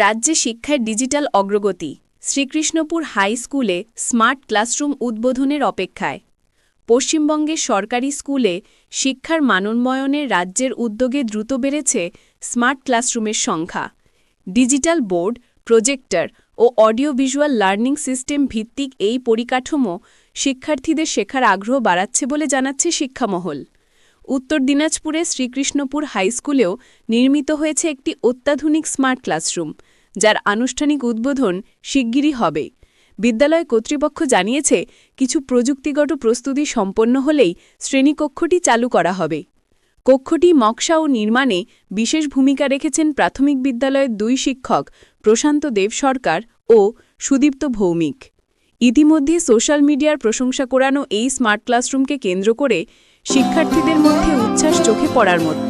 রাজ্যে শিক্ষায় ডিজিটাল অগ্রগতি, শ্রীকৃষ্ণপুর হাই স্কুলে স্মার্ট ক্লাসরুম উদ্বোধনের অপেক্ষায়। পশ্চিমবঙ্গের সরকারি স্কুলে শিক্ষার মানোন্নয়নে রাজ্যের উদ্যোগে দ্রুত বেড়েছে স্মার্ট ক্লাসরুমের সংখ্যা। ডিজিটাল বোর্ড, প্রজেক্টর ও অডিও ভিজুয়াল লার্নিং সিস্টেম ভিত্তিক এই পরিকাঠামো শিক্ষার্থীদের শেখার আগ্রহ বাড়াচ্ছে বলে জানাচ্ছে শিক্ষামহল। উত্তর দিনাজপুরে শ্রীকৃষ্ণপুর হাইস্কুলেও নির্মিত হয়েছে একটি অত্যাধুনিক স্মার্ট ক্লাসরুম, যার আনুষ্ঠানিক উদ্বোধন শিগগিরই হবে। বিদ্যালয় কর্তৃপক্ষ জানিয়েছে, কিছু প্রযুক্তিগত প্রস্তুতি সম্পন্ন হলেই শ্রেণীকক্ষটি চালু করা হবে। কক্ষটি নকশা ও নির্মাণে বিশেষ ভূমিকা রেখেছেন প্রাথমিক বিদ্যালয়ের দুই শিক্ষক, প্রশান্ত দেব সরকার ও সুদীপ্ত ভৌমিক। ইতিমধ্যে সোশ্যাল মিডিয়ার প্রশংসা করানো এই স্মার্ট ক্লাসরুমকে কেন্দ্র করে শিক্ষার্থীদের মধ্যে উচ্ছ্বাস চোখে পড়ার মতো।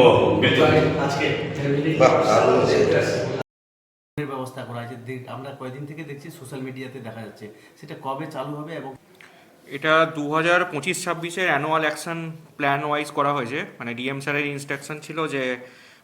ও বেতন আজকে এর ব্যবস্থা করা হয়েছে। আমরা কয়েকদিন থেকে দেখছি সোশ্যাল মিডিয়াতে দেখা যাচ্ছে। সেটা কবে চালু হবে এবং এটা দু হাজার পঁচিশ ছাব্বিশের অ্যানুয়াল অ্যাকশন প্ল্যান ওয়াইজ করা হয়েছে। মানে ডিএম স্যারের ইনস্ট্রাকশন ছিল যে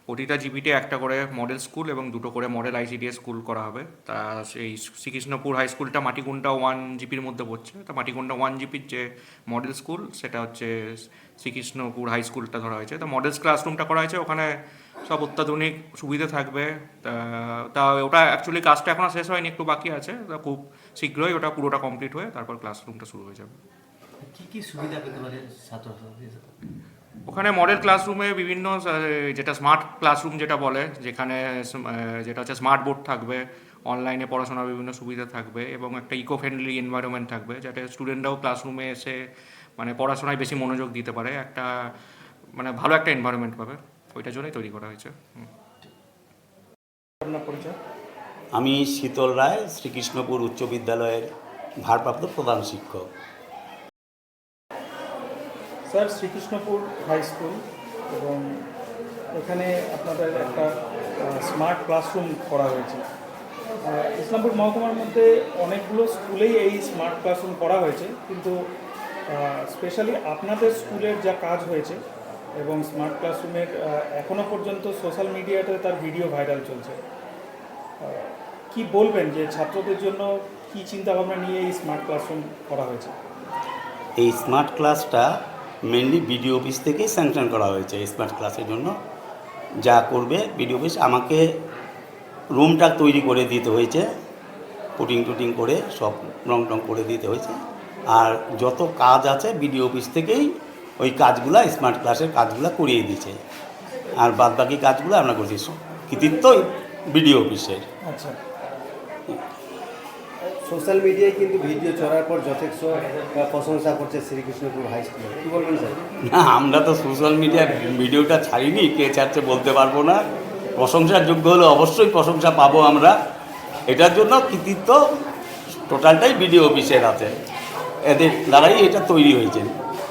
প্রতিটা জিবিতে একটা করে মডেল স্কুল এবং দুটো করে মডেল আইসিডিএস স্কুল করা হবে। তা সেই শ্রীকৃষ্ণপুর হাই স্কুলটা মাটিকুন্ডা ওয়ান জিপির মধ্যে পড়ছে। তা মাটিকুন্ডা ওয়ান জিপির যে মডেল স্কুল, সেটা হচ্ছে শ্রীকৃষ্ণপুর হাই স্কুলটা ধরা হয়েছে। তা মডেলস ক্লাসরুমটা করা হয়েছে। ওখানে সব অত্যাধুনিক সুবিধা থাকবে। তা- ওটা অ্যাকচুয়ালি কাজটা এখনও শেষ হয়নি, একটু বাকি আছে। তা খুব শীঘ্রই ওটা পুরোটা কমপ্লিট হয়ে তারপর ক্লাসরুমটা শুরু হয়ে যাবে। কি কি সুবিধা পেতে পারে ওখানে মডেল ক্লাসরুমে বিভিন্ন যেটা স্মার্ট ক্লাসরুম যেটা বলে যেখানে যেটা হচ্ছে স্মার্ট বোর্ড থাকবে অনলাইনে পড়াশোনার বিভিন্ন সুবিধা থাকবে এবং একটা ইকো ফ্রেন্ডলি এনভায়রনমেন্ট থাকবে যাতে স্টুডেন্টরাও ক্লাসরুমে এসে মানে পড়াশোনায় বেশি মনোযোগ দিতে পারে একটা মানে ভালো একটা এনভায়রনমেন্ট পাবে ওইটার জন্যই তৈরি করা হয়েছে। আমি শীতল রায় শ্রীকৃষ্ণপুর উচ্চ বিদ্যালয়ের ভারপ্রাপ্ত প্রধান শিক্ষক। স্যার, শ্রীকৃষ্ণপুর হাই স্কুল এবং এখানে আপনাদের একটা স্মার্ট ক্লাসরুম করা হয়েছে। ইসলামপুর মহকুমার মধ্যে অনেকগুলো স্কুলেই এই স্মার্ট ক্লাসরুম করা হয়েছে, কিন্তু স্পেশালি আপনাদের স্কুলের যা কাজ হয়েছে এবং স্মার্ট ক্লাসরুমের এখনও পর্যন্ত সোশ্যাল মিডিয়াতে তার ভিডিও ভাইরাল চলছে। কি বলবেন যে ছাত্রদের জন্য কি চিন্তাভাবনা নিয়ে এই স্মার্ট ক্লাসরুম করা হয়েছে? এই স্মার্ট ক্লাসটা মেনলি বিডিও অফিস থেকেই স্যাংশন করা হয়েছে স্মার্ট ক্লাসের জন্য। যা করবে বিডিও অফিস আমাকে রুমটা তৈরি করে দিতে হয়েছে। পুটিং টুটিং করে সব রং টং করে দিতে হয়েছে। আর যত কাজ আছে বিডিও অফিস থেকেই ওই কাজগুলো স্মার্ট ক্লাসের কাজগুলো করিয়ে দিয়েছে। আর বাদ বাকি কাজগুলো আমরা করছি। কৃতিত্ব বিডিও অফিসের আচ্ছা। সোশ্যাল মিডিয়ায় কিন্তু ভিডিও চড়ার পর যথেষ্ট প্রশংসা করছে শ্রীকৃষ্ণপুর হাই স্কুলে কি বলবেন স্যার? না আমরা তো সোশ্যাল মিডিয়ায় ভিডিওটা ছাড়িনি কে ছাড়ছে বলতে পারব না। প্রশংসার যোগ্য হলে অবশ্যই প্রশংসা পাবো আমরা। এটার জন্য কৃতিত্ব টোটালটাই ভিডিও অফিসের আছে এদের দ্বারাই এটা তৈরি হয়েছে।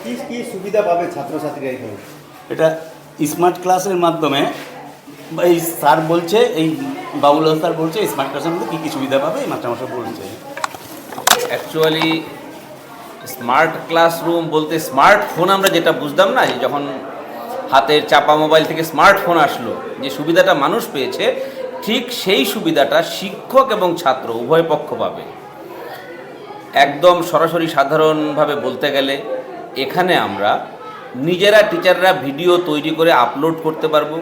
কি কি সুবিধা পাবে ছাত্রছাত্রীরা এখানে এটা স্মার্ট ক্লাসের মাধ্যমে এই স্যার বলছে এই বাবুল স্যার বলছে স্মার্ট ক্লাসের মধ্যে কী কী সুবিধা পাবে? এই মাস্টারমশাই বলছে। অ্যাকচুয়ালি স্মার্ট ক্লাসরুম বলতে স্মার্টফোন আমরা যেটা বুঝতাম না, যে যখন হাতের চাপা মোবাইল থেকে স্মার্টফোন আসলো, যে সুবিধাটা মানুষ পেয়েছে, ঠিক সেই সুবিধাটা শিক্ষক এবং ছাত্র উভয় পক্ষ পাবে। একদম সরাসরি সাধারণভাবে বলতে গেলে, এখানে আমরা নিজেরা টিচাররা ভিডিও তৈরি করে আপলোড করতে পারব।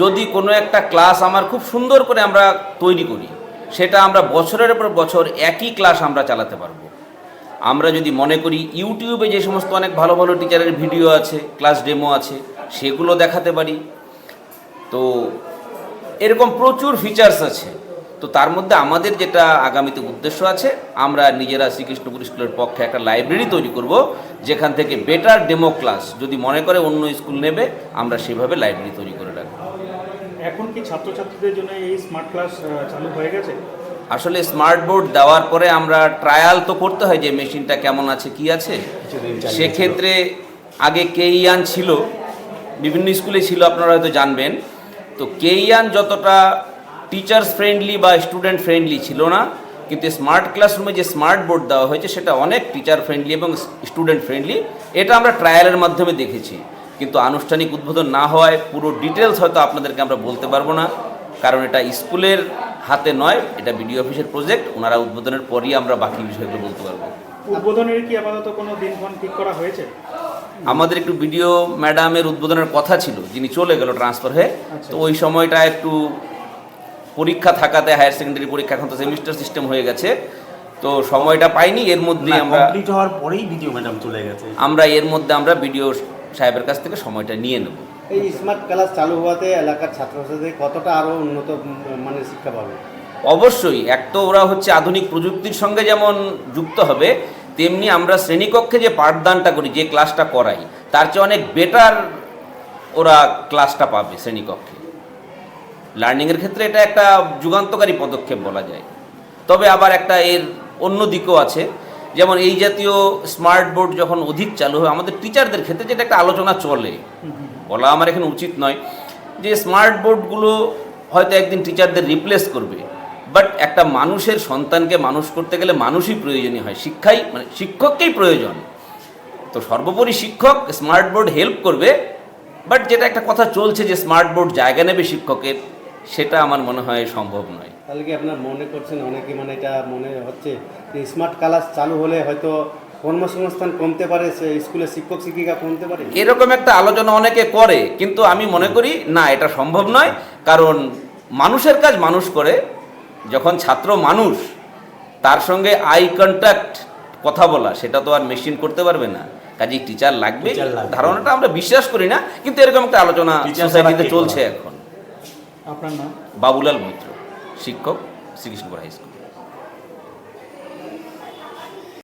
যদি কোনো একটা ক্লাস আমার খুব সুন্দর করে আমরা তৈরি করি সেটা আমরা বছরের পর বছর একই ক্লাস আমরা চালাতে পারব। আমরা যদি মনে করি ইউটিউবে যে সমস্ত অনেক ভালো ভালো টিচারের ভিডিও আছে ক্লাস ডেমো আছে, সেগুলো দেখাতে পারি। তো এরকম প্রচুর ফিচার্স আছে। তো তার মধ্যে আমাদের যেটা আগামীতে উদ্দেশ্য আছে, আমরা নিজেরা শ্রীকৃষ্ণপুর স্কুলের পক্ষে একটা লাইব্রেরি তৈরি করব, যেখান থেকে বেটার ডেমো ক্লাস যদি মনে করে অন্য স্কুল নেবে, আমরা সেভাবে লাইব্রেরি তৈরি করে রাখব এখন কি ছাত্রছাত্রীদের জন্য এই স্মার্ট ক্লাস চালু হয়ে গেছে? আসলে স্মার্ট বোর্ড দেওয়ার পরে আমরা ট্রায়াল তো করতে হয় যে মেশিনটা কেমন আছে, কি আছে। সেক্ষেত্রে আগে কেইয়ান ছিল, বিভিন্ন স্কুলে ছিল, আপনারা হয়তো জানবেন। তো কেইয়ান যতটা টিচার্স ফ্রেন্ডলি বা স্টুডেন্ট ফ্রেন্ডলি ছিল না, কিন্তু স্মার্ট ক্লাসরুমে যে স্মার্ট বোর্ড দেওয়া হয়েছে, সেটা অনেক টিচার ফ্রেন্ডলি এবং স্টুডেন্ট ফ্রেন্ডলি এটা আমরা ট্রায়ালের মাধ্যমে দেখেছি। কিন্তু আনুষ্ঠানিক উদ্বোধন না হওয়ায় পুরো ডিটেলস হয়তো আপনাদেরকে আমরা বলতে পারব না। কারণ এটা স্কুলের হাতে নয় এটা বিডিও অফিসের প্রজেক্ট ওনারা উদ্বোধনের পরই আমরা বাকি বিষয়গুলো বলতে পারব। উদ্বোধনের কি আপাতত কোনো দিনক্ষণ ঠিক করা হয়েছে? আমাদের একটু বিডিও ম্যাডামের উদ্বোধনের কথা ছিল যিনি চলে গেল ট্রান্সফার হয়ে। আচ্ছা। তো ওই সময়টা একটু পরীক্ষা থাকাতে হায়ার সেকেন্ডারি পরীক্ষা এখন তো সেমিস্টার সিস্টেম হয়ে গেছে। তো সময়টা পাইনি এর মধ্যে আমরা কমপ্লিট হওয়ার পরেই ভিডিও ম্যাডাম চলে গেছে। আমরা এর মধ্যে আমরা বিডিও সাহেবের কাছ থেকে সময়টা নিয়ে নেব। এই স্মার্ট ক্লাস চালু হওয়াতে এলাকার ছাত্রছাত্রীদের কতটা আরও উন্নত মানের শিক্ষা পাবে? অবশ্যই এক তো ওরা হচ্ছে আধুনিক প্রযুক্তির সঙ্গে যেমন যুক্ত হবে তেমনি আমরা শ্রেণীকক্ষে যে পাঠদানটা করি যে ক্লাসটা করাই তার চেয়ে অনেক বেটার ওরা ক্লাসটা পাবে শ্রেণীকক্ষে। লার্নিংয়ের ক্ষেত্রে এটা একটা যুগান্তকারী পদক্ষেপ বলা যায়। তবে আবার একটা এর অন্য দিকও আছে যেমন এই জাতীয় স্মার্ট বোর্ড যখন অধিক চালু হয়, আমাদের টিচারদের ক্ষেত্রে যেটা একটা আলোচনা চলে। বলা আমার এখানে উচিত নয় যে স্মার্ট বোর্ডগুলো হয়তো একদিন টিচারদের রিপ্লেস করবে বাট একটা মানুষের সন্তানকে মানুষ করতে গেলে মানুষই প্রয়োজনীয় হয়। শিক্ষাই মানে শিক্ষককেই প্রয়োজন। তো সর্বোপরি শিক্ষক স্মার্ট বোর্ড হেল্প করবে বাট যেটা একটা কথা চলছে যে স্মার্ট বোর্ড জায়গা নেবে শিক্ষকের, সেটা আমার মনে হয় সম্ভব নয়। তাহলে কি আপনার মনে করছেন অনেকে মানে এটা মনে হচ্ছে যে স্মার্ট ক্লাস চালু হলে হয়তো কর্মসংস্থান কমতে পারে সে স্কুলে শিক্ষক শিক্ষিকা কমতে পারে? এরকম একটা আলোচনা অনেকে করে কিন্তু আমি মনে করি না এটা সম্ভব নয়। কারণ মানুষের কাজ মানুষ করে। যখন ছাত্র মানুষ তার সঙ্গে আই কন্ট্যাক্ট কথা বলা সেটা তো আর মেশিন করতে পারবে না। কাজেই টিচার লাগবে। ধারণাটা আমরা বিশ্বাস করি না কিন্তু এরকম একটা আলোচনা সোসাইটিতে চলছে এখন। আপনার নাম? বাবুলাল মৈত্র। শিক্ষক শ্রীকৃষ্ণপুর হাই স্কুল।